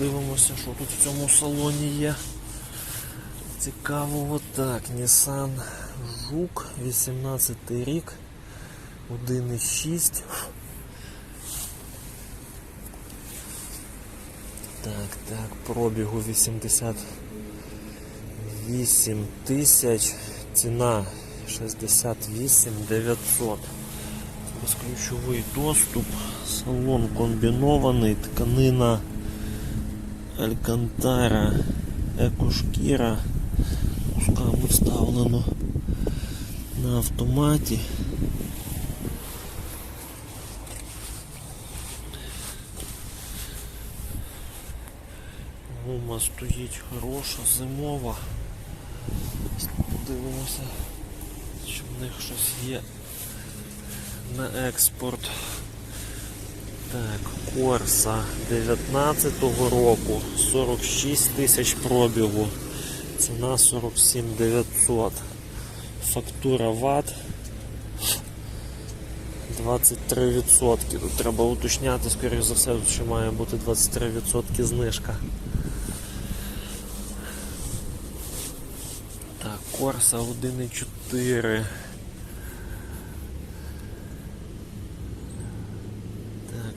подивимося, що тут в цьому салоні є. Цікавого так, Nissan Жук, 18 рік, 1,6. Так, так, пробігу 88 тисяч, ціна 68 900. Безключовий доступ, салон комбінований, тканина Алькантара, екошкіра, кусками вставлено на автоматі. Гума стоїть хороша, зимова. Подивимося, чи в них щось є на експорт. Так, Корса 19-го року, 46 тисяч пробігу, ціна 47 900. Фактура ВАТ 23%. Тут треба уточняти, скоріше за все, що має бути 23% знижка. Так, Корса 1,4.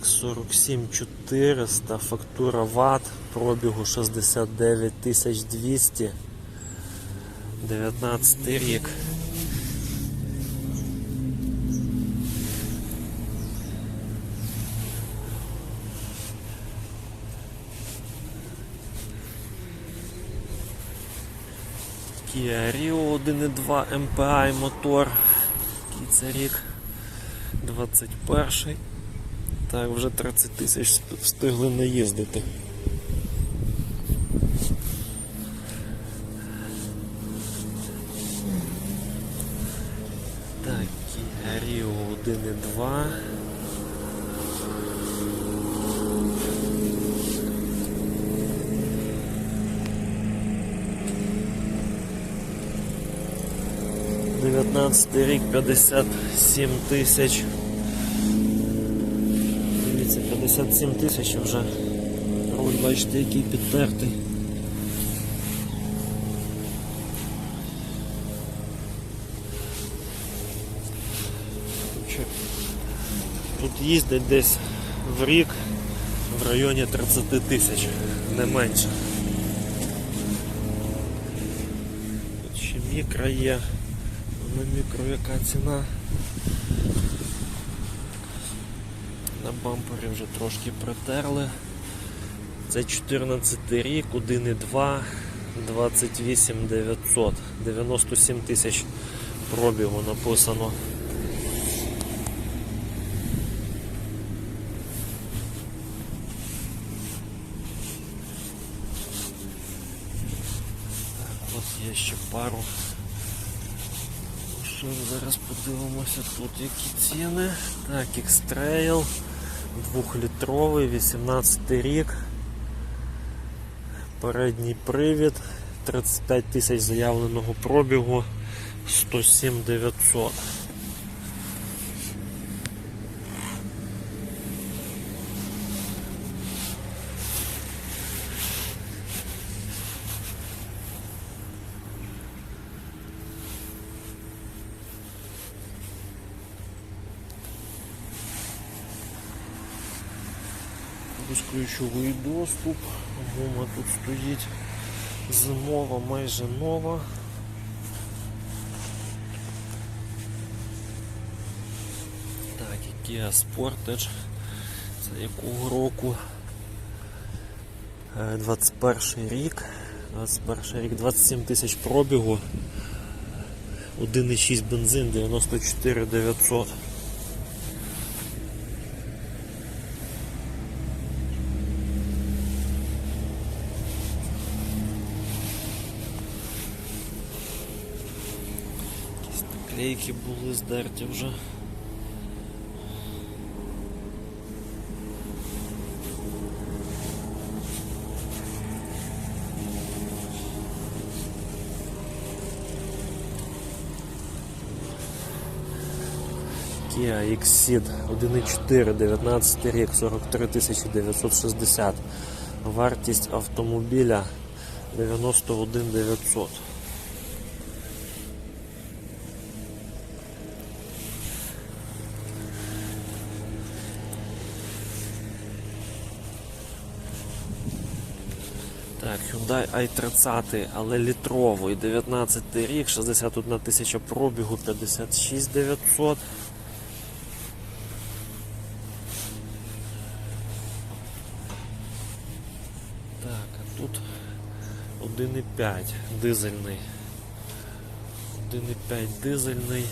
Так, 47 400, фактура ВАТ, пробігу 69 200, 19 рік. Kia Rio 1.2 MPI мотор. Який це рік? 21 так, вже 30 тисяч встигли наїздити. Так, Rio 1.2. Дев'ятнадцятий рік 57 тисяч. Дивіться, 57 тисяч вже. Руль, бачите, який підтертий. Тут їздить десь в рік в районі 30 тисяч, не менше. Тут ще мікро є. На мікро яка ціна? На бампері вже трошки притерли. Це 14 рік, 1,2, 28 900, 97 тисяч пробігу написано. От є ще пару. Що зараз подивимося тут які ціни. Так, X-Trail. Двохлітровий, 18 рік. Передній привід, 35 тисяч заявленого пробігу, 107 900. Безключовий доступ, гума тут стоїть зимова, майже нова. Так, Kia Sportage. Це якого року? Е, 21 рік. 21 рік, 27 тисяч пробігу. 1,6 бензин, 94 900. Наклейки були здерті вже. Kia Exceed 1.4, 19 рік, 43 960. Вартість автомобіля 91 900. Так, Hyundai i30, але літровий, 19 рік, 61 тисяча пробігу, 56 900. Так, а тут 1,5 дизельний. 1,5 дизельний.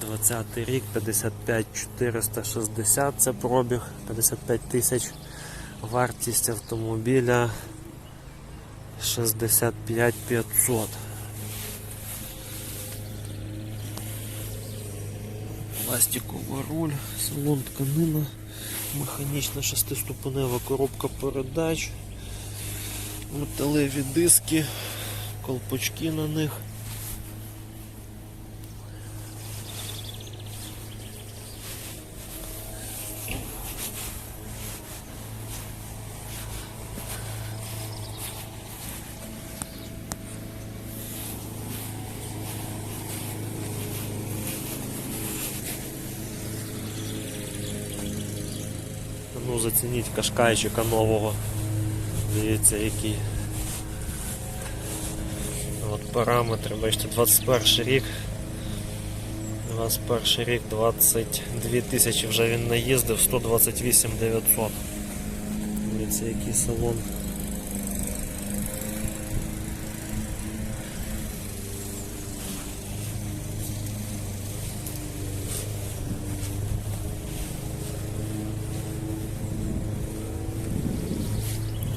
20 рік, 55 460 це пробіг, 55 тисяч. Вартість автомобіля 65 500. Пластиковий руль, салон тканина, механічна шестиступенева коробка передач, металеві диски, колпачки на них. Ну, зацініть кашкайчика нового. Дивіться, який. От параметри, бачите, 21 рік. 21 рік, 22 тисячі вже він наїздив, 128 900. Дивіться, який салон.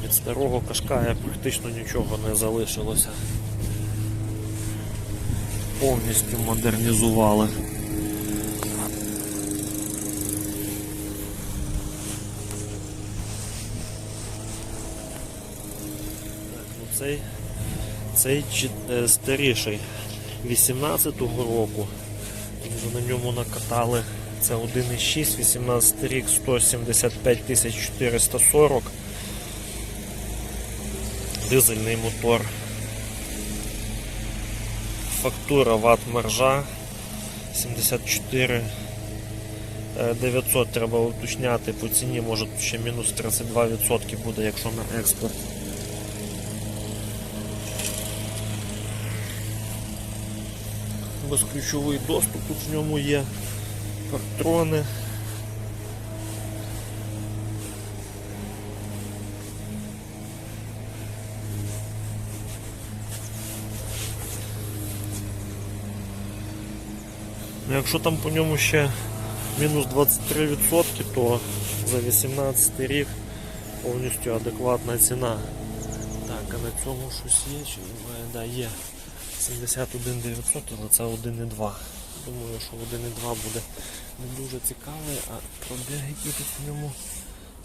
Від старого кашкая практично нічого не залишилося. Повністю модернізували. Ну цей, цей е, старіший 18-го року. Вже на ньому накатали. Це 1,6, 18 рік, 175 тисяч 440 дизельний мотор. Фактура ват маржа 74 е, 900 треба уточняти по ціні, може ще мінус 32% буде, якщо на експорт. Безключовий доступ тут в ньому є, партрони. Якщо там по ньому ще мінус 23%, то за 18 рік повністю адекватна ціна. Так, а на цьому щось є, чи немає? Да, є. 71 900, але це 1,2. Думаю, що 1,2 буде не дуже цікавий, а пробіг який тут в ньому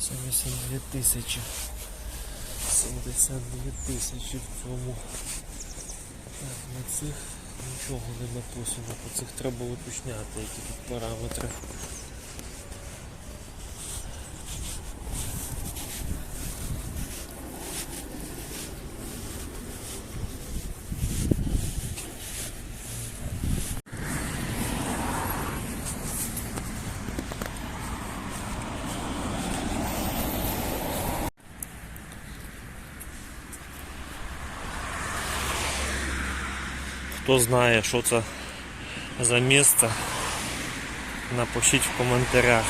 72 тисячі. 72 тисячі в цьому. Так, на цих нічого не написано, по цих треба уточняти, які тут параметри. Хто знає, що це за місце, напишіть в коментарях.